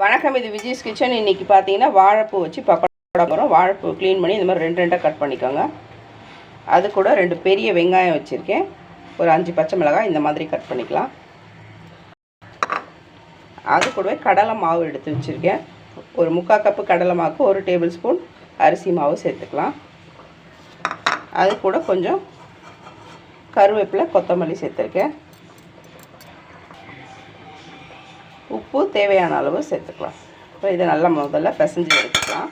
வணக்கம் இது விஜய்ஸ் கிச்சன். இன்றைக்கி பார்த்தீங்கன்னா வாழைப்பூ வச்சு பக்கோடா போகிறோம் வாழைப்பூ க்ளீன் பண்ணி இந்த மாதிரி ரெண்டு ரெண்டாக கட் பண்ணிக்கோங்க. அது கூட ரெண்டு பெரிய வெங்காயம் வச்சுருக்கேன். ஒரு அஞ்சு பச்சை மிளகாய் இந்த மாதிரி கட் பண்ணிக்கலாம். அது கூடவே கடலை மாவு எடுத்து வச்சுருக்கேன். ஒரு முக்கால் கப்பு கடலை மாவுக்கு ஒரு டேபிள் ஸ்பூன் அரிசி மாவு சேர்த்துக்கலாம். அது கூட கொஞ்சம் கருவேப்பிலை கொத்தமல்லி சேர்த்துருக்கேன். உப்பு தேவையான அளவு சேர்த்துக்கலாம். இப்போ இதை நல்லா முதல்ல பிசைஞ்சு எடுத்துக்கலாம்.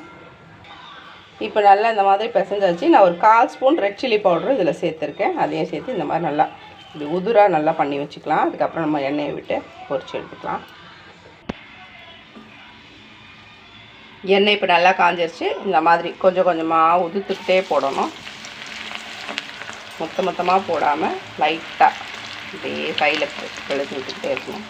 இப்போ நல்லா இந்த மாதிரி பிசைஞ்சாச்சு. நான் ஒரு கால் ஸ்பூன் ரெட் சில்லி பவுடர் இதில் சேர்த்துருக்கேன். அதையும் சேர்த்து இந்த மாதிரி நல்லா இப்படி உதுராக நல்லா பண்ணி வச்சுக்கலாம். அதுக்கப்புறம் நம்ம எண்ணெயை விட்டு பொறிச்சு எடுத்துக்கலாம். எண்ணெய் இப்போ நல்லா காஞ்சிருச்சு. இந்த மாதிரி கொஞ்சம் கொஞ்சமாக உதுத்துக்கிட்டே போடணும். மொத்த மொத்தமாக போடாமல் லைட்டாக இப்படியே கையில் கிளச்சி விட்டுக்கிட்டே இருக்கணும்.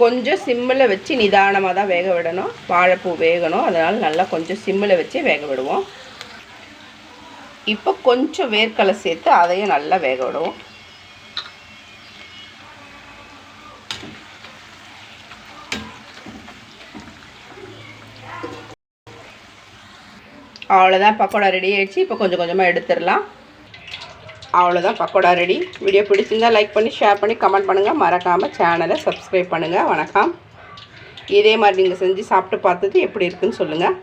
கொஞ்சம் சிம்மில் வச்சு நிதானமாக தான் வேக விடணும். வாழைப்பூ வேகணும். அதனால் நல்லா கொஞ்சம் சிம்மில் வச்சு வேக விடுவோம். இப்போ கொஞ்சம் வேர்க்கடலை சேர்த்து அதையும் நல்லா வேக விடுவோம். அவ்வளோதான். பக்கோடா ரெடி ஆகிடுச்சு இப்போ கொஞ்சம் கொஞ்சமாக எடுத்துடலாம். அவ்வளோதான் பக்கோடா ரெடி வீடியோ பிடிச்சிருந்தா லைக் பண்ணி ஷேர் பண்ணி கமெண்ட் பண்ணுங்கள் மறக்காமல் சேனலை சப்ஸ்கிரைப் பண்ணுங்கள் வணக்கம். இதே மாதிரி நீங்கள் செஞ்சு சாப்பிட்டு பார்த்தது எப்படி இருக்குன்னு சொல்லுங்கள்